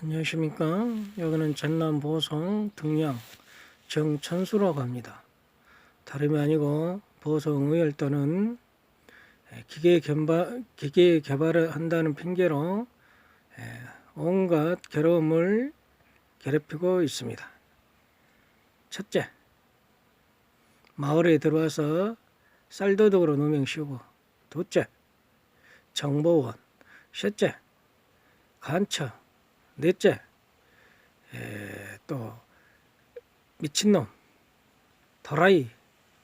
안녕하십니까. 여기는 전남 보성 등량 정천수라고 합니다. 다름이 아니고 보성 의열도는 기계 개발, 기계 개발을 한다는 핑계로 에, 온갖 괴로움을 괴롭히고 있습니다. 첫째, 마을에 들어와서 쌀도둑으로 누명 씌우고 둘째, 정보원 셋째, 간첩 넷째, 에, 또 미친놈, 도라이,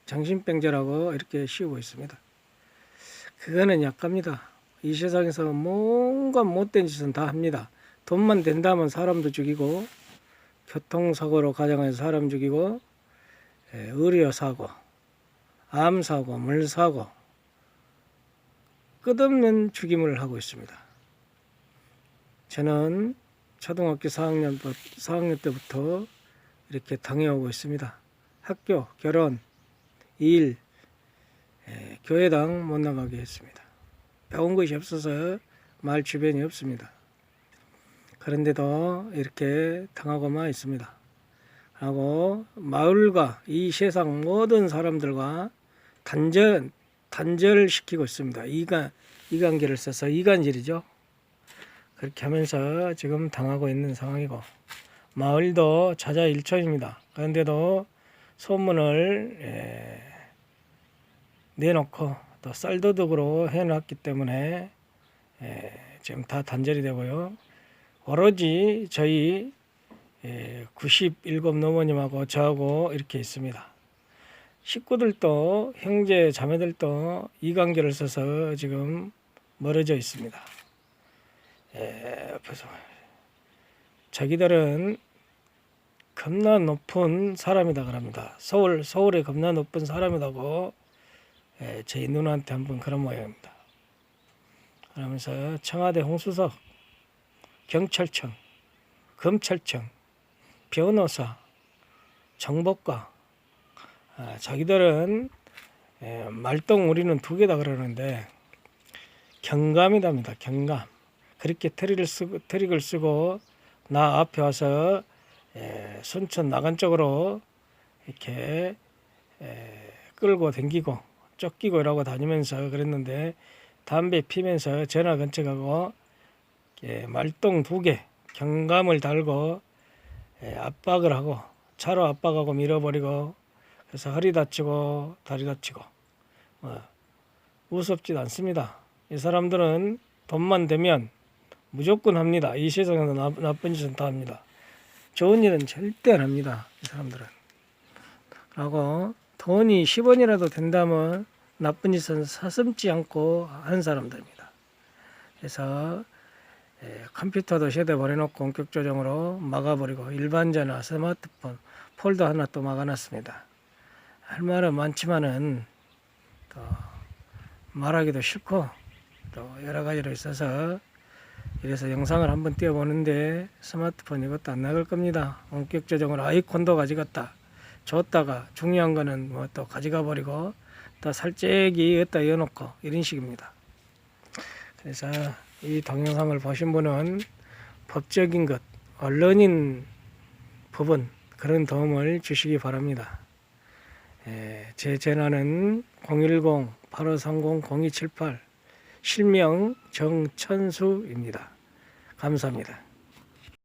정신병자라고 이렇게 씌우고 있습니다. 그거는 약합니다. 이 세상에서 뭔가 못된 짓은 다 합니다. 돈만 된다면 사람도 죽이고 교통사고로 가정해서 사람 죽이고 에, 의료사고, 암사고, 물사고 끝없는 죽임을 하고 있습니다. 저는 초등학교 4학년, 4학년 때부터 이렇게 당해오고 있습니다. 학교, 결혼, 일, 에, 교회당 못 나가게 했습니다. 배운 것이 없어서 말 주변이 없습니다. 그런데도 이렇게 당하고만 있습니다. 하고 마을과 이 세상 모든 사람들과 단절 단절시키고 있습니다. 이간 이간계를 써서 이간질이죠. 그렇게 하면서 지금 당하고 있는 상황이고 마을도 자자 일천입니다. 그런데도 소문을 에, 내놓고 또 쌀도둑으로 해놨기 때문에 에, 지금 다 단절이 되고요. 오로지 저희 에, 97 노모님하고 저하고 이렇게 있습니다. 식구들도 형제 자매들도 이관계를 써서 지금 멀어져 있습니다. 에, 옆에서 자기들은 겁나 높은 사람이다 그럽니다. 서울 서울에 겁나 높은 사람이라고 에, 제 누나한테 한번 그런 모양입니다. 그러면서 청와대 홍수석, 경찰청, 검찰청, 변호사, 정보과 아, 자기들은 에, 말똥 우리는 두 개다 그러는데 경감이답니다. 경감. 그렇게 트릭을 쓰고, 트릭을 쓰고 나 앞에 와서 에, 순천 나간 쪽으로 이렇게 에, 끌고 댕기고 쫓기고 이러고 다니면서 그랬는데 담배 피면서 전화 근처 가고 에, 말똥 두 개 경감을 달고 에, 압박을 하고 차로 압박하고 밀어버리고 그래서 허리 다치고 다리 다치고 뭐, 우습지도 않습니다. 이 사람들은 돈만 되면 무조건 합니다. 이 세상에서 나, 나쁜 짓은 다 합니다. 좋은 일은 절대 안 합니다. 이 사람들은. 라고 돈이 10원이라도 된다면 나쁜 짓은 사슴지 않고 하는 사람들입니다. 그래서 에, 컴퓨터도 세대 버려놓고 원격 조정으로 막아버리고 일반 전화, 스마트폰, 폴더 하나 또 막아놨습니다. 할 말은 많지만은 또 말하기도 싫고 또 여러 가지로 있어서 이래서 영상을 한번 띄워보는데 스마트폰 이것도 안 나갈 겁니다. 원격 조정으로 아이콘도 가져갔다. 줬다가 중요한 거는 뭐 또 가져가 버리고 또 살짝이 여기다 이어놓고 이런 식입니다. 그래서 이 동영상을 보신 분은 법적인 것, 언론인 부분 그런 도움을 주시기 바랍니다. 예, 제 전화는 010-8530-0278 실명 정천수입니다. 감사합니다.